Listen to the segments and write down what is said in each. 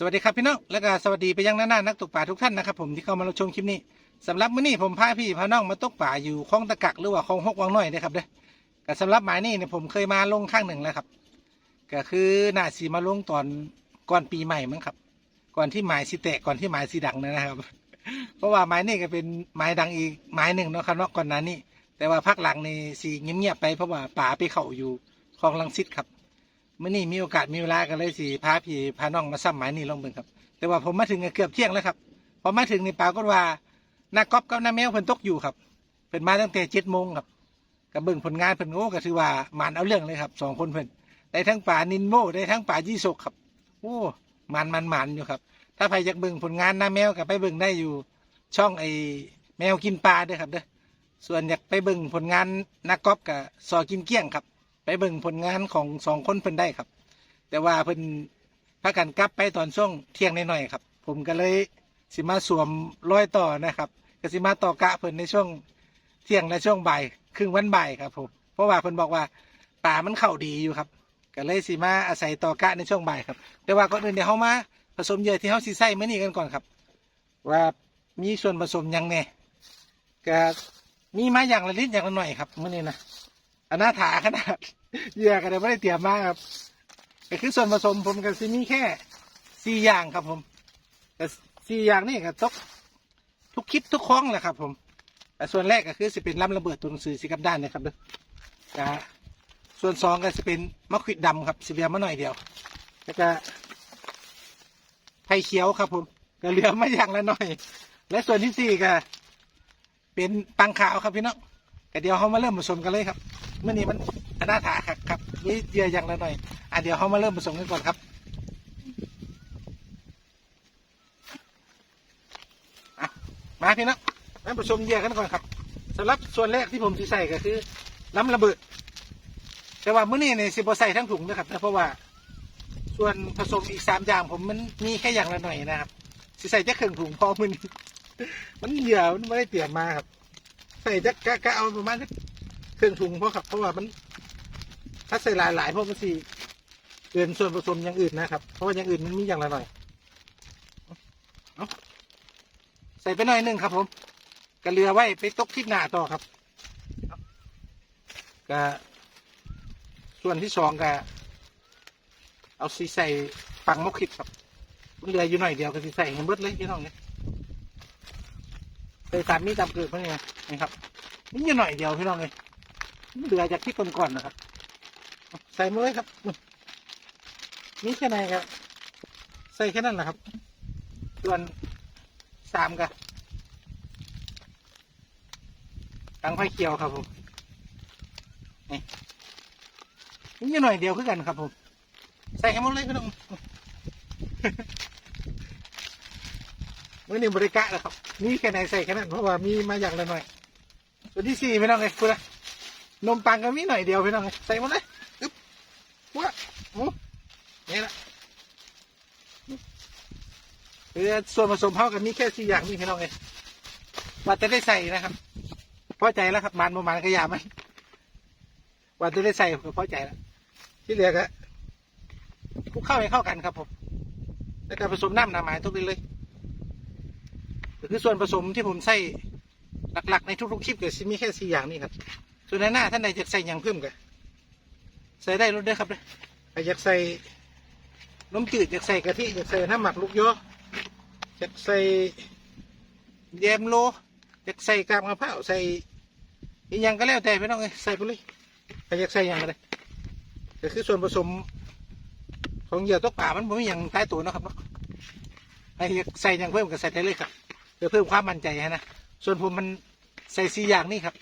สวัสดีครับพี่น้อง และก็สวัสดีไปยังหน้าหน้านักตกปลาทุกท่านนะครับผมที่เข้ามารับชมคลิปนี้สำหรับมื้อนี้ผมพาพี่พาน้องมาตกปลาอยู่คลองตะกักหรือว่าคลองหกวังน้อยนะครับเด้อก็สำหรับหมายนี้เนี่ยผมเคยมาลงข้างหนึ่งแล้วครับ ก็คือน่าสีมาลงตอนก่อนปีใหม่มั้งครับ ก่อนที่หมายสีแตกก่อนที่หมายสีดังนะครับ เพราะว่าหมายนี้ก็เป็นหมายดังอีกหมายหนึ่งเนาะครับเนาะก่อนหน้านี้ แต่ว่าพักหลังในสีเงียบๆไปเพราะว่าป่าไปเข้าอยู่คลองลังสิตครับ มื่อนี้มีโอกาสมีเวลากันเลยสิพาพี่พาน้องมาซ้ำหมายนี้ลงเบิ่งครับ แต่ว่าผมมาถึงก็เกือบเที่ยงแล้วครับพอมาถึงนี่ปรากฏว่าน้าก๊อฟกับน้าแมวเพิ่นตกอยู่ครับเพิ่นมาตั้งแต่เจ็ดโมงครับกับเบิ่งผลงานเพิ่นโอ้ก็ถือว่าหมันเอาเรื่องเลยครับสองคนเพิ่นได้ทั้งป่านินโมได้ทั้งป่ายี่สกครับ โอ้มันมันมันอยู่ครับ ถ้าใครอยากเบิ่งผลงานน้าแมวก็ไปเบิ่งได้อยู่ ช่องไอ้แมวกินปลาด้อครับเด้อส่วนอยากไปเบิ่งผลงานนักกอล์ฟกับซอกินเกี้ยงครับ ไปเบิ่งผลงานของสองคนเพิ่นได้ครับ แต่ว่าเพิ่นพากันกลับไปตอนช่วงเที่ยงหน่อยๆครับ ผมก็เลยสิมาสวมร้อยต่อนะครับก็สิมาต่อกะเพิ่นในช่วงเที่ยงและช่วงบ่ายครึ่งวันบ่ายครับผมเพราะว่าเพิ่นบอกว่าป่ามันเข้าดีอยู่ครับก็เลยสิมาอาศัยต่อกะในช่วงบ่ายครับ แต่ว่าก่อนอื่นเดี๋ยวเฮามาผสมเหยื่ที่เฮาสิใส่มื้อนี้กันก่อนครับ ว่ามีส่วนผสมยังแน่ก็มีมาอย่างละนิดอย่างละหน่อยครับมื่อนี้นะอนาถาขนาด เหยื่อก็เลยไม่ได้เตรียมมากครับก็คือส่วนผสมผมก็จะมีแค่สี่อย่างครับผมแต่สี่อย่างนี่ก็ตกทุกคลิปทุกคล้องแหละครับ ผมแต่ส่วนแรกก็คือสิเป็นลำระเบิดตัวหนังสือสีกับด้านนะครับเด้อก็ส่วนสองก็จะเป็นมะขวิดดำครับสิเบียมาหน่อยเดียวแล้วก็ไผ่เขียวครับ ผมก็เหลือมาอย่างละหน่อย และส่วนที่สี่ก็เป็นปังขาวครับพี่น้องก็เดี๋ยวเขามาเริ่มผสมกันเลยครับเมื่อนี้มัน อนาถาครับครับนี่เยอะอย่างละหน่อยอะเดี๋ยวเขามาเริ่มผสมกันก่อนครับอะมาพี่น้องมาผสมเยื่อกันก่อนครับสำหรับส่วนแรกที่ผมจะใส่ก็คือล้ำระเบิด แต่ว่าเมื่อนี้เนี่ยสิบใส่ทั้งถุงนะครับนะเพราะว่าส่วนผสมอีกสามอย่างผมมันมีแค่อย่างละหน่อยนะครับสิใส่แค่ครึ่องถุงพอมันมันเหยื่อมันไม่ได้เตรียมมาครับ ใส่จะกะกะเอาประมาณสักครึ่งถุงเพราะครับเพราะว่ามัน ถ้าใส่หลายๆพวกมันสีเกินส่วนผสมอย่างอื่นนะครับ เพราะว่าอย่างอื่นมันมีอย่างละหน่อยเอาใส่ไปหน่อยหนึ่งครับ ผมกระเรือไว้ไปตกทิศหน้าต่อครับกะส่วนที่สองกะเอาสีใส่ปังมกคิดครับ มันเหลืออยู่หน่อยเดียวก็สีใส่ให้เบิดเลยพี่น้องเนี่ยใส่ตามมีตามเกิดเพื่อนไงนะครับนี่จะหน่อยเดียวพี่น้องเลยเหลือจากที่ก่อนๆนะครับ ใส่มาเลยครับนี่แค่ไหนครับ ใส่แค่นั้นแหละครับ ส่วนสามกับตังไฟเขียวครับผมนี่นี่หน่อยเดียวคือกันครับผมใส่ให้หมดเลยพี่น้องมื่อนี้บริกะแล้วครับนี่แค่ไหนใส่แค่นั้นเพราะว่ามีมาอย่างละหน่อยตัวที่สี่พี่น้องเลยคุณละนมปังก็มีหน่อยเดียวพี่น้องเลยใส่หมดเลยอึ๊บว้าโอ้นี่ละือส่วนผสมเท่ากันมีแค่สี่อย่างนี่พี่น้องเลยว่าจะได้ใส่นะครับพอใจแล้วครับมันประมาณขยะไหมว่าจะได้ใส่ก็พอใจแล้วที่เหลือก็คลุกเข้าให้เข้ากันครับผมแล้วก็ผสมน้ำหนาหมายทุกทีเลยคือส่วนผสมที่ผมใส่หลักๆ ในทุกๆคลิปก็จะมีแค่สี่อย่างนี้ครับ ส่วนในหน้าท่านใดจะใส่อย่างเพิ่มก็ใส่ได้รถด้วยครับเลยอยากใส่นมจืดอยากใส่กะทิอยากใส่น้ำหมักลูกยอ อยากใส่แยมโลอยากใส่กาบมะพร้าวใส่อีกอย่างก็แล้วแต่ไม่ต้องเลยใส่ไปเลยใครอยากใส่อย่างก็ได้ก็คือส่วนผสม ของเหยื่อตกป่ามันไม่มีอย่างใต้ตัวนะครับเนาะไอ้ใส่อย่างเพิ่มก็ใส่ได้เลยครับเพื่อเพิ่มความมั่นใจนะส่วนผมมันใส่สี่อย่างนี่ครับ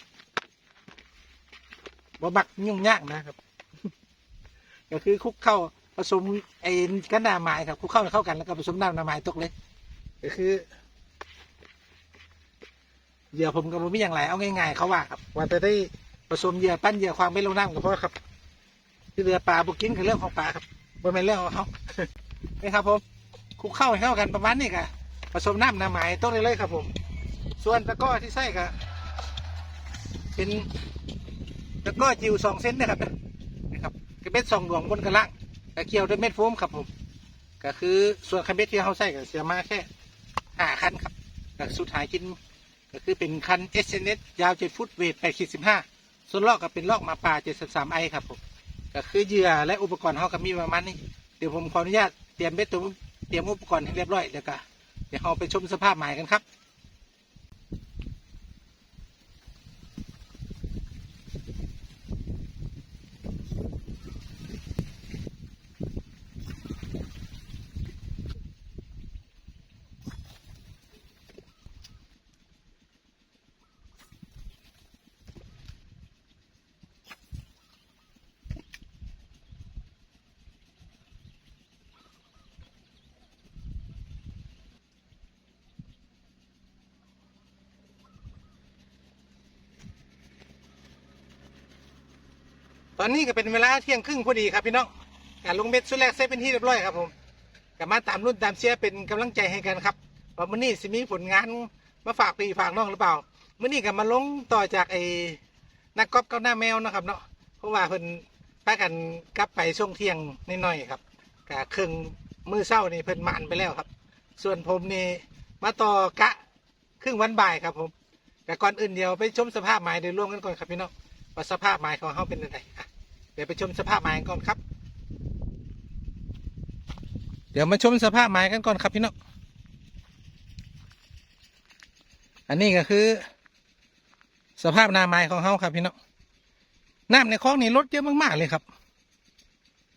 บ่บักยุ่งยากนะครับ ก็คือคุกเข้าผสมไอ้กันนาไม้ครับคุกเข้าเข้ากันแล้วก็ผสมน้ำนาไม้ตกเลย ก็คือเหยื่อผมกับผมไม่อย่างไรเอาง่ายๆเขาว่าครับ ว่าจะได้ผสมเหยื่อปั้นเหยื่อความไม่ลงน้ำก็เพราะครับ ที่เรือปลาบุกินคือเรื่องของปลาครับบ่เป็นเรื่องของเขานี่ครับ ผมคุกเข้าให้เข้ากันประมาณนี้ค่ะผสมน้ำน้ำหมายต้นเลยเลยครับ ผม ส่วนตะก้อที่ใส่ก็เป็นตะก้อจิวสองเซนนะครับนะครับกระเม็ดสองดวงบนกระล่างกระเกี่ยวด้วยเม็ดโฟมครับผม ก็คือส่วนคันเบ็ดที่เขาใส่ก็เสียมาแค่ ห้าคันครับก็สุดท้ายกินก็คือเป็นคันเอสเนสยาวเจ็ดฟุตเวทแปดขีดสิบห้าส่วนลอกก็เป็นลอกมาป่าเจ็ดสิบสามไอครับผมก็คือเหยื่อและอุปกรณ์เขาก็มีประมาณนี้เดี๋ยวผมขออนุญาตเตรียมเบ็ดตัวเตรียมอุปกรณ์ให้เรียบร้อยเดี๋ยวก็เดี๋ยวเราไปชมสภาพหมายกันครับ ตอนนี้ก็เป็นเวลาเที่ยงครึ่งพอดีครับพี่น้องการลงเม็ดสุดแรกเซตเป็นที่เรียบร้อยครับผมกลับมาตามรุ่นตามเชียร์เป็นกำลังใจให้กันครับว่ามื้อนี้สิมีผลงานมาฝากพี่ฝากน้องหรือเปล่ามื้อนี้ก็มาลงต่อจากไอ้นักกอล์ฟเก้าหน้าแมวนะครับเนาะเพราะว่าเพิ่นพากันกลับไปช่วงเที่ยงนิดหน่อยครับกะครึ่งมือเศร้านี่เพิ่นมานไปแล้วครับ ส่วนผมนี่มาต่อกะครึ่งวันบ่ายครับผมแต่ก่อนอื่นเดียวไปชมสภาพหมายโดยรวมกันก่อนครับพี่น้องว่าสภาพหมายของเขาเป็นยังไง เดี๋ยวไปชมสภาพไม้กันก่อนครับ เดี๋ยวมาชมสภาพไม้กันก่อนครับพี่น้องอันนี้ก็คือ สภาพนาไม้ของเขาครับพี่น้องน้ำในคลองนี่ลดเยอะมากๆเลยครับ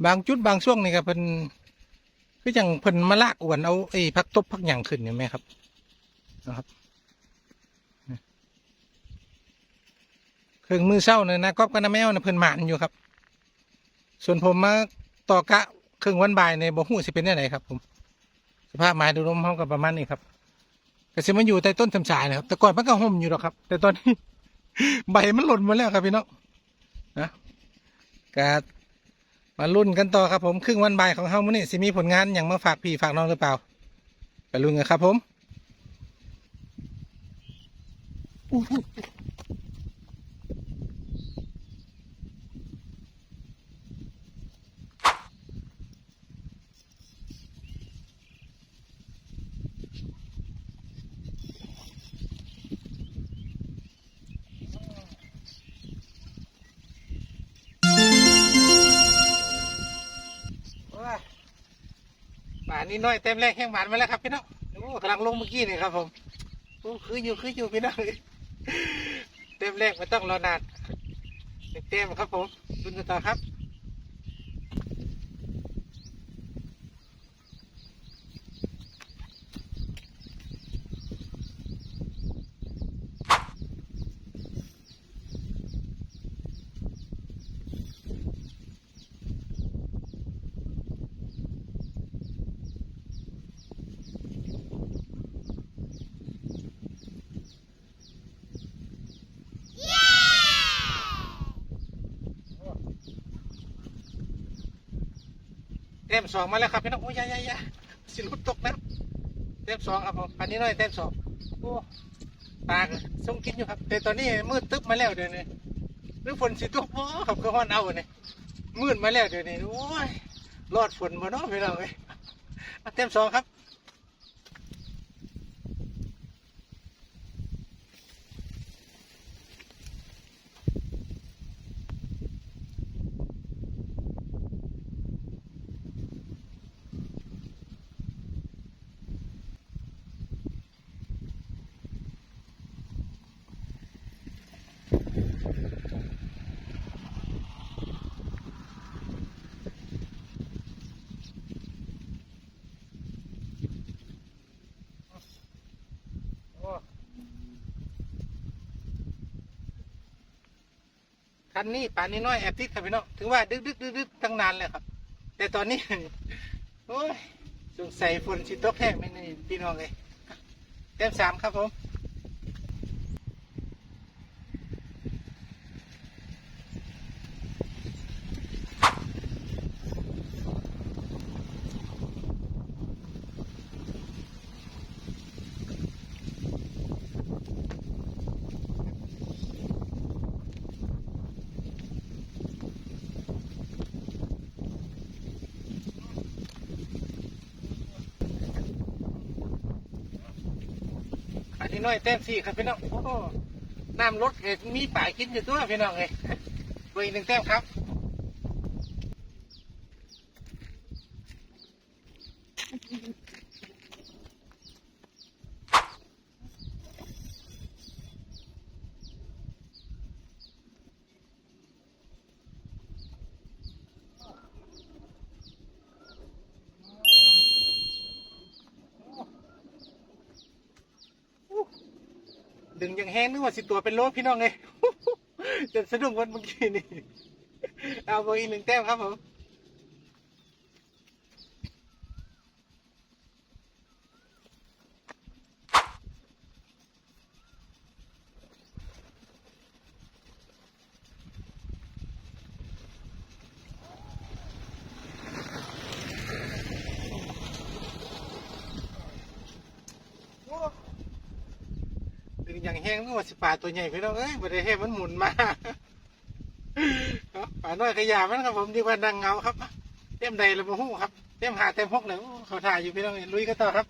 บางจุดบางช่วงนี่ก็เป็นคืออย่างเพิ่นมาลากอวนเอาไอ้พักตบพักหยั่งขึ้นเห็นไหมครับนะครับเครื่องมือเศร้าเนี่ยนะก๊อบกันนะแมวนะเพิ่นหมานอยู่ครับ ส่วนผมมาต่อกะครึ่งวันบ่ายในบ่อหูสิเป็นยังไงครับ ผม สภาพไม้ดูรวมห้องกับประมาณนี้ครับก็สิมันอยู่ใต้ต้นทำสายนะครับ แต่ก่อนมันก็ห่มอยู่หรอกครับ แต่ตอนนี้ ใบมันหล่นหมดแล้วครับพี่น้องนะกามาลุ้นกันต่อครับผมครึ่งวันบ่ายของเฮามื้อนี้สิมีผลงานอย่างมาฝากพี่ฝากน้องหรือเปล่า ไปลุ้นกันครับผม มานี่น้อยเต็มแรกแห้งหวานมาแล้วครับพี่น้องโอ้กำลังลงเมื่อกี้นี่ครับผมโอ้คืออยู่คืออยู่พี่น้องเต็มแรกไม่ต้องรอนานเต็มครับผมดุนต่อครับ เต็มสองมาแล้วครับพี่น้องโอ้ยยยยสิลุดตกนะเต็มสองครับผมอันนี้น้อยเต็มสองโอ้ปลากส่งกินอยู่ครับ แต่ตอนนี้มืดตึ๊บมาแล้วเดี๋ยวนี้หรือฝนสิตกบ่ครับก็ฮ้อนเอาเนี่ยมืดมาแล้วเดี๋ยวนี้โอ้ยรอดฝนมาเนาะพี่น้องเอ้ยเต็มสองครับ คันนี้ป่านนี้น้อยแอบติดครับพี่น้องถึงว่าดึกดึกดึกดึกตั้งนานแล้วครับ แต่ตอนนี้ โอ้ยสงสัยฝนชิตกแห้งไม่นี่พี่น้องเลยเต็มสามครับผม นี่น้อยเต้มสี่ครับพี่น้องโอ้น้ำลดเกิดมีป่ากินอยู่ตัวพี่น้องเลยไปอีกหนึ่งเต้มครับ ดึงยังแห้งนึ กว่าสิตัวเป็นโลพี่น้องเลยจะสะดุ้งวันเมื่อกี้นี่ เอาเบอร์อีกหนึ่งแต้มครับผม ดึงยังแห้งนึกว่าสิปลาตัวใหญ่พี่น้องเอ้ยบ่ได้ให้มันหมุนมาป่าน้อยขยามันครับผมดีกว่าดังเงาครับเต็มใดแล้วมาหู้ครับเต็มหาเต็มพกเลยเขาถ่ายอยู่พี่น้องลุยกันต่อครับ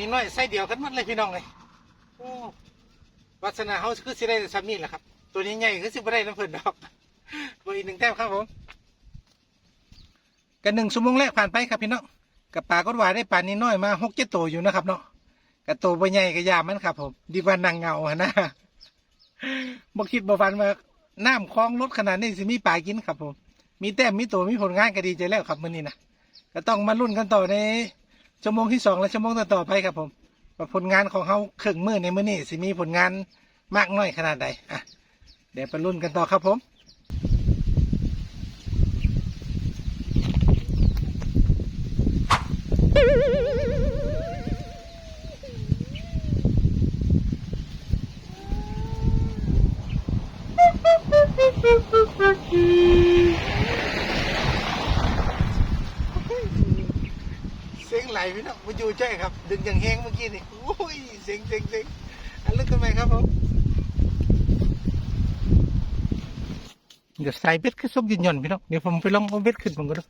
นนี้น้อยไส้เดียวกันหมดเลยพี่น้องเลยโอ้วัฒนาเขาคือสิได้ซ้ำนี่แหละครับ ตัวนี้ใหญ่คือสิบ่ได้น้ำเพิ่นดอกบอร์อีกหนึ่งแต้มครับผมกันหนึ่งชั่วโมงแรกผ่านไปครับพี่น้องกับปลาก็วายได้ปลานี้น้อยมาหกเจ็ดตัวอยู่นะครับเนาะกับตัวใบใหญ่กับยามันครับ ผม ดีกว่านางเงาอะนะบ่คิดบ่ฟันมาน้ำคลองลดขนาดนี้สิมีปลากินครับผม มีแต้มมีตัวมีผลงานก็ดีใจแล้วครับมื้อนี้นะก็ต้องมาลุ้นกันต่อใน ชั่วโมงที่สองและชั่วโมงต่อๆไปครับผมว่าผลงานของเขาเครื่องมือในมือนี้สิมีผลงานมากน้อยขนาดใดอะเดี๋ยวไปรุ่นกันต่อครับผมเสียง ไหลพี่น้องมาอยู่ใจครับ ดึงอย่างแห้งเมื่อกี้นี่โอ้ยเสียงเสียงเสียงอันลึกทำไมครับผมเดี๋ยวใส่เบ็ดขึ้นส้มยืนย่อนพี่น้องเดี๋ยวผมไปลองเอาเบ็ดขึ้นผมก็ดู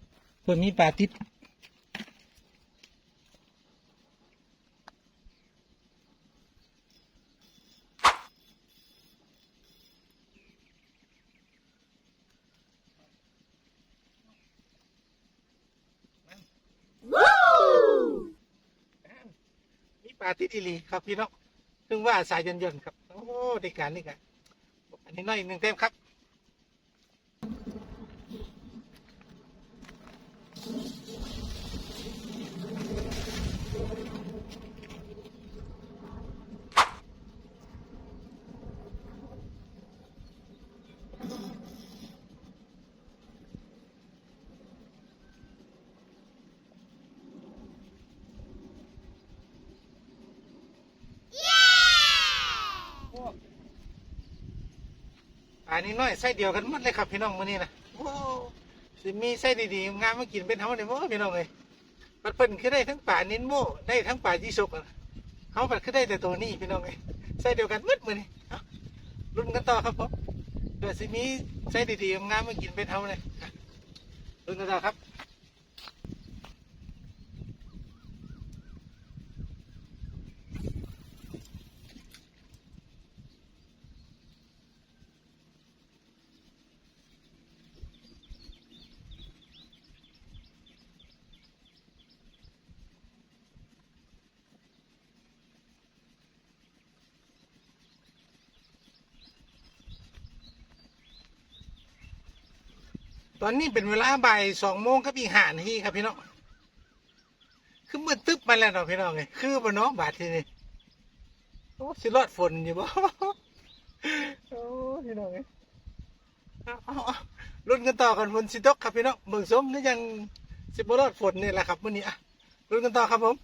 เพื่อมีปลาติด มีปลา ติดอีหลีครับพี่น้องถึงว่าสายยนต์ๆครับ โอ้ได้การนี่กันอันนี้น้อยหนึ่งเต็มครับ นนี้น้อยไส้เดียวกันหมดเลยครับพี่น้องมื้อนี้นะโอ้สิมีไส้ดีๆงามมากินเป็นเฮาเนี่ยโอ้พี่น้องเลยมันเพิ่นคือได้ทั้งป่านินโมได้ทั้งป่ายี่สกเฮาปัดคือได้แต่ตัวนี้พี่น้องเลยไส้เดียวกันหมดมื้อนี้ลุ้นกันต่อครับผมเดี๋ยวสิมีไส้ดีๆงามมากินเป็นเฮาเลยอะลุ้นกันต่อครับ ตอนนี้เป็นเวลาบ่ายสองโมงครับอีกห้านาทีครับพี่น้องคือมืดตึ๊บมาแล้วเนาะพี่น้องเลยคือบ่เนาะบาดทีนี้โอ้สิรอดฝนอยู่บ่โอ้พี่น้องเลยเอาเอาเอาลุ้นกันต่อกันฝนสิตกครับพี่น้องเบิ่งสมนี่ยังสิบ่รอดฝนนี่แหละครับมื้อนี้อะลุ้นกันต่อครับผม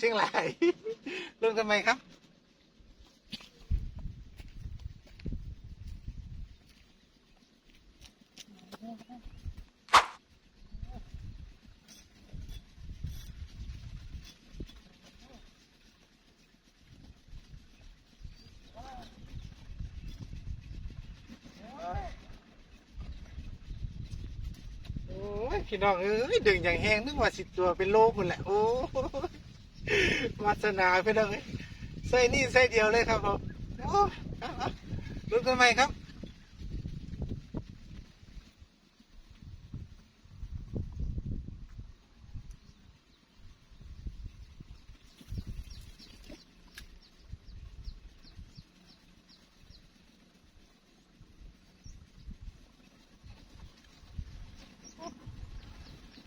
จ้อยครับพี่น้องเสียงไหลลงทำไมครับ โอ้ยพี่น้องเอ้ยดึงอย่างแห้งนึกว่าสิตัวเป็นโลคุณแหละ โอ้ย วาสนาพี่น้องเอ้ยใส่นี่ใส่เดียวเลยครับผมโอ้ยเอาเอาลุ้นทำไมครับ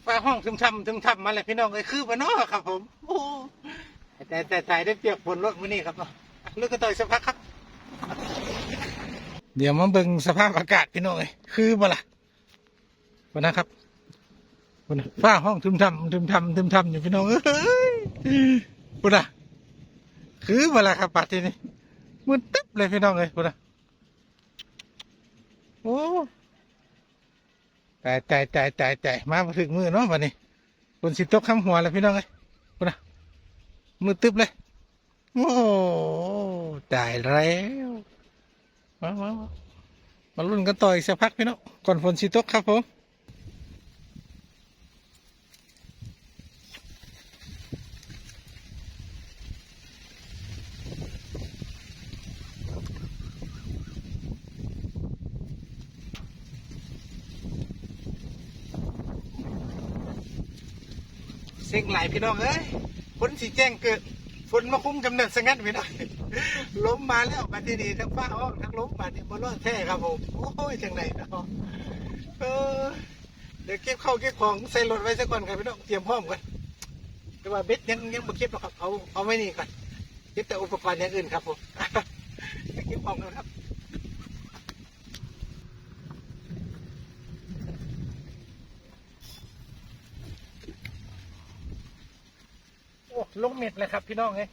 ฟ้าห้องทึมทำทึมทำมาเลยพี่น้องเอ้ยคือพนอครับ ผมโอ้แต่แต่แต่ได้เปียกฝนรถมื้อนี้ครับเนาะอะลึกกันต่อยสักพักครับ เดี๋ยวมาเบิ่งสภาพอากาศพี่น้องเอ้ยคือบ่ล่ะวันนะครับวันนะฟ้าห้องทึมทำทึมทำทึมทำอยู่พี่น้องเอ้ยวันนะคือบ่ล่ะครับปัดทีนี้มืดตึ๊บเลยพี่น้องเอ้ยวันนะโอ้ ตายตายตายตายตายมาถึงมือเนาะวันนี้ฝนสิตกข้ามหัวแล้วพี่น้องเลยคุณนะมือตึ๊บเลย โอ้ตายแล้วมามามามาลุ้นกันต่ออีกสักพักพี่น้องก่อนฝนสิตกครับผม เซ็งหลายพี่น้องเอ้ยฝนสีแจ้งเกิดฝนมาคุ้มกำเนิดสงัดพี่น้องล้มมาแล้วมาที่นี่ทั้งฟ้าห้องทั้งล้มมาเนี่ยบนรอดแท้ครับผมโอ้ยจังไหนเนาะเออเดี๋ยวเก็บเข้าเก็บของใส่รถไว้สักก่อนครับพี่น้องเตรียมพร้อมกันแต่ว่าเบ็ดยังยังไม่เก็บหรอกครับเอาเอาไว้นี่ก่อนเก็บแต่อุปกรณ์อย่างอื่นครับผมเก็บพร้อมกันครับ โอ้ลง เม็ดเลยครับพี่น้องเอ้ย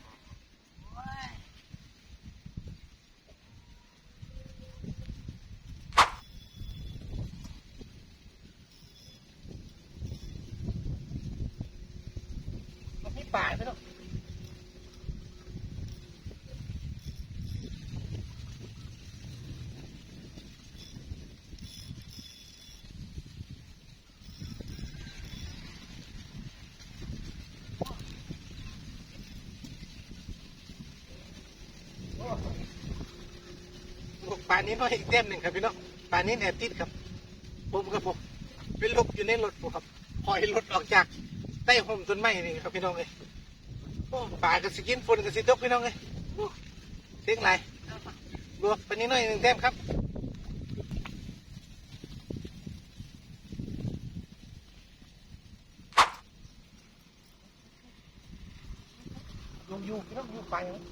านี้น้อยอีกเต็มหนึ่งครับพี่น้องป่านี้แอบติดครับผมครับผมเป็นลบอยู่ในรถผมครับห่อยรถออกจากใต้ห่มต้นไม้นี่ครับพี่น้องเอ้ยโอ้ป่ากับสกินฝนกับสิตกพี่น้องเอ้ยเสียงไรบวกไปนิดหน่อยหนึ่งเต็มครับ อยู่อยู่พี่น้องอยู่ไปมั้ย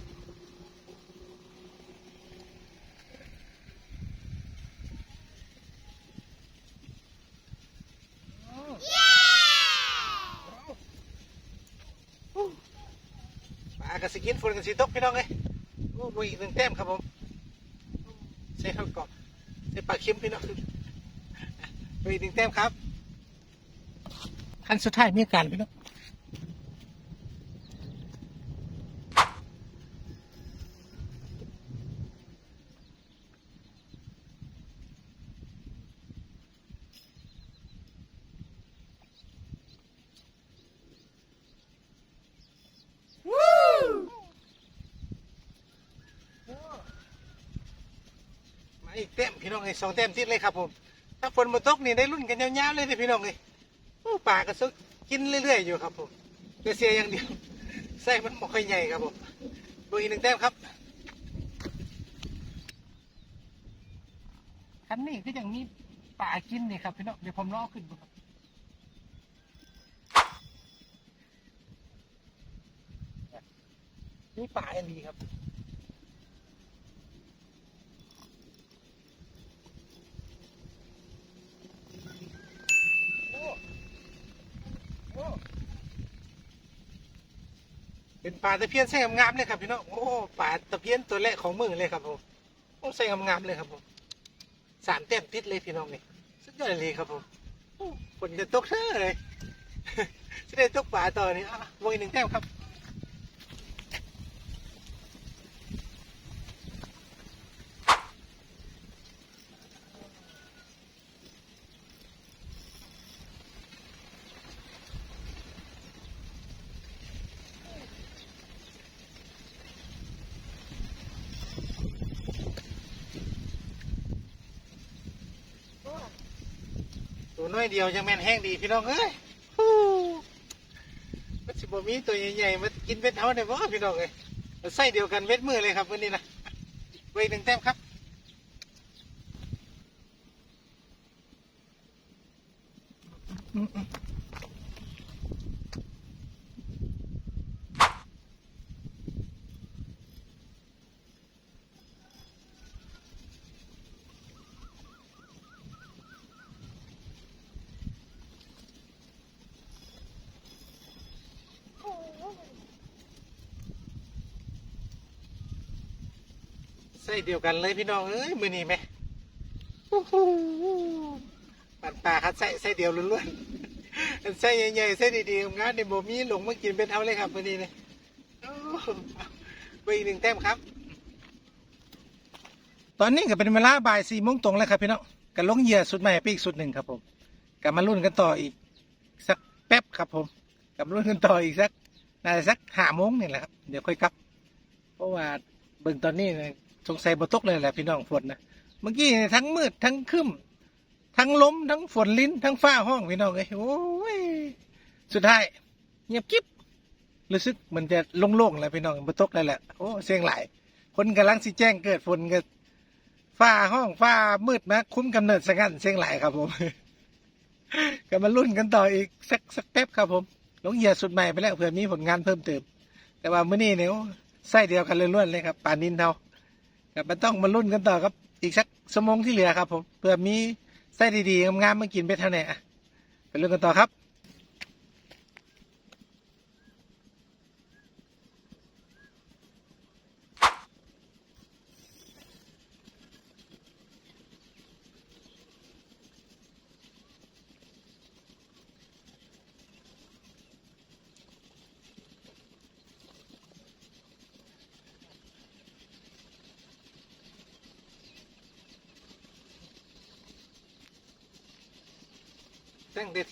ปลา กระสกินฝนกันสีตกพี่น้องเลยโอ้โอีกหนึ่งแต้มครับผมใส่ข้าวกรอบใส่ปลาเค็มพี่น้องไปอีกหนึ่งแต้มครับขั้นสุดท้ายมีการพี่น้อง มาอีกเต็มพี่ น้องเลยสองเต็มติดเลยครับผมถ้าฝนมาตกนี่ได้รุ่นกันยาวๆเลยนะพี่น้องเลยโอ้ป่าก็ซุกกินเรื่อยๆอยู่ครับผมแต่เสียอย่างเดียวไส้มันไม่ค่อยใหญ่ครับผมดูอีกหนึ่งแต้มครับคันนี้ก็ยังมีป่ากินนี่ครับพี่น้องเดี๋ยวผมล้อขึ้นดูครับนี่ป่าอันดีครับ ป็นปลาตะเพียนใส่งามๆเลยครับพี่น้องโอ้ปลาตะเพียนตัวแรกของมือเลยครับผมโอ้ใส่งามๆเลยครับผมสามเต็มติดเลยพี่น้องนี่สุดยอดเลยครับผมฝนจะตกเท่เลยจะได้ตกปลาต่อนี่อะวงอีกหนึ่งแต้มครับ น้อยเดียวยังแม่นแห้งดีพี่น้องเอ้ยมันสิบ่มีตัวใหญ่ๆมากินเม็ดเอาได้บ่พี่น้องเอ้ยใส่เดียวกันเม็ดมือเลยครับวันนี้นะไว้หนึ่งแต้มครับ เดียวกันเลยพี่น้องเอ้ยมือนี้ไหมโอ้โหปันปลาคัดใส่ใส่เดียวล้วนๆอันใส่ใหญ่ๆใส่ดีๆงานในบ่มีหลงมากินเป็นเอาเลยครับมือนี้เลยไว้อีกหนึ่งแต้มครับ ตอนนี้ก็เป็นเวลาบ่ายสี่โมงตรงแล้วครับพี่น้องกันลงเหยื่อสุดใหม่ไปอีกสุดหนึ่งครับผมกับมาลุ้นกันต่ออีก สักแป๊บครับผมกับลุ้นกันต่ออีกสักน่าจะสักห้าโมงนี่แหละครับ เดี๋ยวค่อยกลับ เพราะว่าเบิ่งตอนนี้เนี่ย สงสัยบ่ตกเลยแหละพี่น้องฝนนะเมื่อกี้ทั้งมืดทั้งครึ้มทั้งลมทั้งฝนลิ้นทั้งฟ้าห้องพี่น้องเอ้ยโอ้ยสุดท้ายเงียบกิ๊บรู้สึกเหมันจะโล่งๆแล้วพี่น้องบ่ตกเลยแหละโอ้เสียงหลายคนกำลังสิแจ้งเกิดฝนกันฟ้าห้องฟ้ามืดนะคุ้มกำเนิดสังกันเสียงไหลครับผมก็มาลุ้นกันต่ออีกสักสักแป๊บครับผมลงเหยียดสุดใหม่ไปแล้วเผื่อมีผลงานเพิ่มเติม แต่ว่ามื้อนี้เนี่ยโอ้ไส้เดียวกันเลยล้วนเลยครับป่านินเทา กับมันต้องมาลุ้นกันต่อครับอีกสักสมงที่เหลือครับ ผมเผื่อมีไส้ดีๆงามๆมากินไปเท่าไหร่ไปลุ้นกันต่อครับ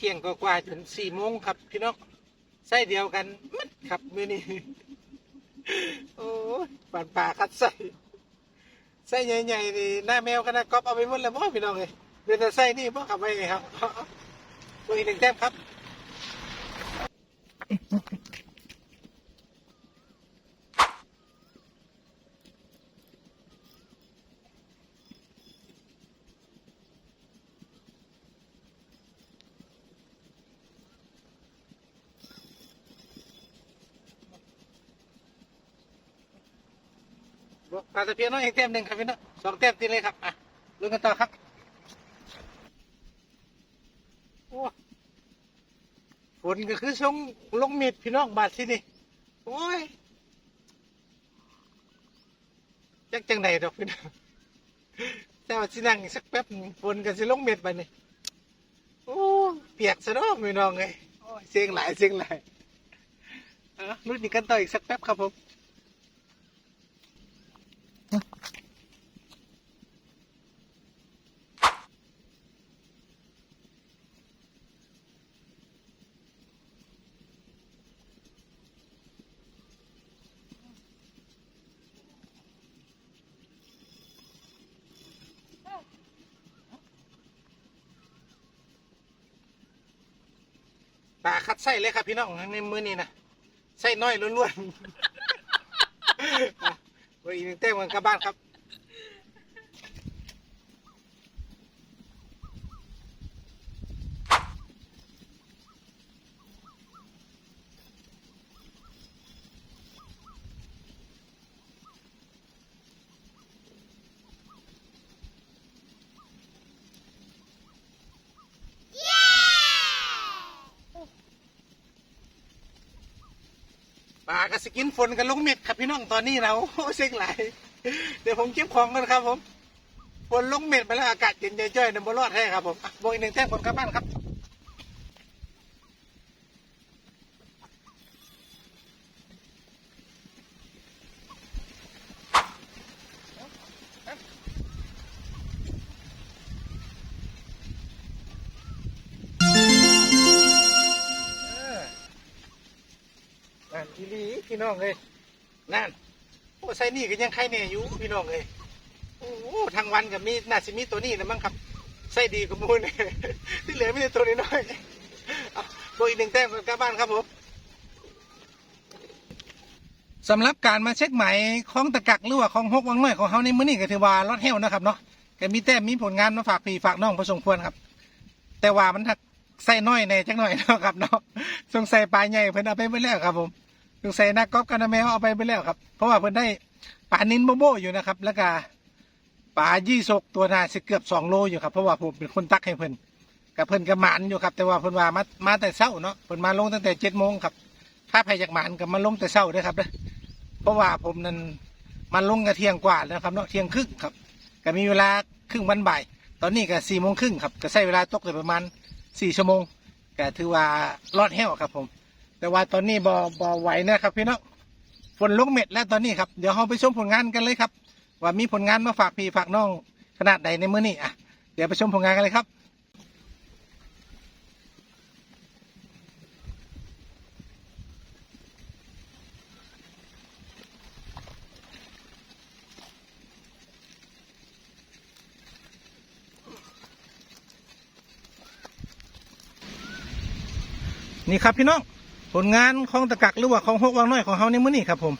เที่ยงก็ว่าๆจนสี่โมงครับ พี่น้องไส้เดียวกันมัดครับมื้อนี้โอ้ยปานป่าคัดไส้ไส้ใหญ่ๆนี่หน้าแมวขนาดก๊อปเอาไปหมดแล้วบ่พี่น้องเลยเดี๋ยวจะไส้นี่บ่ขับไปครับตัวอีกหนึ่งแต้มครับ ปลาตะเพียนน้อยอีกแต้มหนึ่งครับพี่น้องสองแต้มติดเลยครับ อะลุ้นกันต่อครับ โอ้ฝนก็คือช่วงลงมิดพี่น้องบาดที่นี่ โอ้ยจักจังใดดอกพี่น้องแต่ว่าสินั่งสักแป๊บฝนก็สิลงเม็ดไปนี่โอ้เปียกซะเนาะพี่น้องเลยเสียงหลายเสียงหลายเออลุ้นอีกกันต่ออีกสักแป๊บครับผม ปลาคัดไส้เลยครับพี่น้องในมือนี้นะไส้น้อยล้วนๆอะไว้อีกหนึ่งเต้มกันกลับบ้านครับ ป ป่า กระสกินฝนกันลงเม็ดครับพี่น้องตอนนี้เราโอ้เซ็งไหลายเดี๋ยวผมเก็บของกันครับผมฝนลงเม็ดไปแล้วอากาศเย็นจ้อยๆน้ำบรอดให้ครับผมบอกอีกหนึ่งแท่งคนกลับบ้านครับ นั่นอีหลีพี่น้องเลยนั่นโอ้ใส่นี่ก็ยังใครเนี่ยอยู่พี่น้องเลยโอ้ทางวันกับมีน่าสิมีตัวนี้นะมั้งครับใส่ดีกว่ามูลเนี่ยที่เหลือไม่ใช่ตัวน้อยๆเอตัวอีกหนึ่งแต้มกลับบ้านครับผมสำหรับการมาเช็คไหมของตะกักหรือว่าของฮกวังน้อยของเฮาในมื้อนี้ก็ถือว่าลอดเฮวนะครับเนาะก็มีแต้มมีผลงานมาฝากพี่ฝากน้องพอสมควรครับ แต่ว่ามันทักใส่น้อยแน่จังหน่อยเนาะครับเนาะสงสัยปลายใหญ่เพิ่นเอาไปไปแล้วครับผม สงสัยนักกอล์ฟกันนะแมวเอาไปไปแล้วครับ เพราะว่าเพิ่นได้ปลานินโบโบอยู่นะครับ แล้วก็ปลายี่สกตัวนาสิเกือบสองโลอยู่ครับเพราะว่าผมเป็นคนตักให้เพิ่นกับเพิ่นกับหมานอยู่ครับ แต่ว่าเพิ่นว่ามามาแต่เช้าเนาะเพิ่นมาลงตั้งแต่เจ็ดโมงครับ ถ้าใครอยากหมานก็มาลงแต่เช้าด้อครับเด้อเพราะว่าผมนั้นมันลงกันเที่ยงกว่าแล้วครับเนาะเที่ยงครึ่งครับก็มีเวลาครึ่งวันบ่าย ตอนนี้ก็สี่โมงครึ่งครับก็ใช้เวลาตกเลยประมาณสี่ชั่วโมงก็ถือว่ารอดแห้วครับผม แต่ว่าตอนนี้บอบอไหวนะครับพี่น้องฝนลงเม็ดแล้วตอนนี้ครับเดี๋ยวเราไปชมผลงานกันเลยครับ ว่ามีผลงานมาฝากพี่ฝากน้องขนาดใดในมื้อนี้อะเดี๋ยวไปชมผลงานกันเลยครับนี่ครับพี่น้อง ผลงานของตะกักหรือว่าของฮกวังน้อยของเฮาในมื้อนี้ครับผม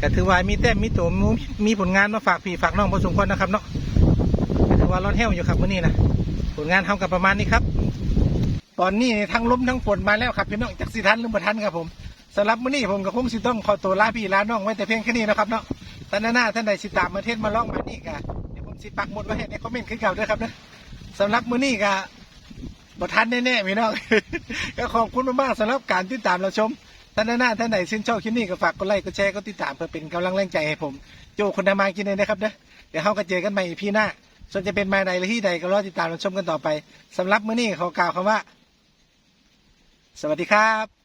ก็ถือว่ามีแต้มมีโตมมีผลงานมาฝากพี่ฝากน้องพอสมควรนะครับเนาะถือว่าร้อดแห้วอยู่ครับมื้อนี้นะผลงานเฮากับประมาณนี้ครับ ตอนนี้ทั้งลมทั้งฝนมาแล้วครับพี่น้องจากสิทันหรือบ่ทันครับผมสำหรับมื้อนี้ผมก็คงสิต้องขอตัวลาพี่ลาน้องไว้แต่เพียงแค่นี้นะครับเนาะท่านหน้าท่านใดสิตามมาเทศมาล่องมานี่ก็เดี๋ยวผมสิปักหมดไว้ให้ในคอมเมนต์ขึ้นเก่าด้วยครับนะสำหรับมื้อนี้ก็ บ่ทันแน่ๆพี่น้อง ก็ขอบคุณมากๆสำหรับการติดตามเราชมท่านหน้าท่านไหนชื่นชอบคลิปนี้ก็ฝากกดไลค์กดแชร์กดติดตามเพื่อเป็นกำลังแรงใจให้ผมโจคนทำมากินเลยนะครับเด้อเดี๋ยวเฮาก็เจอกันใหม่พี่หน้า ส่วนจะเป็นมาใดหรือที่ใดก็รอติดตามเราชมกันต่อไปสำหรับมื้อนี้ขอกล่าวคำว่า สวัสดีครับ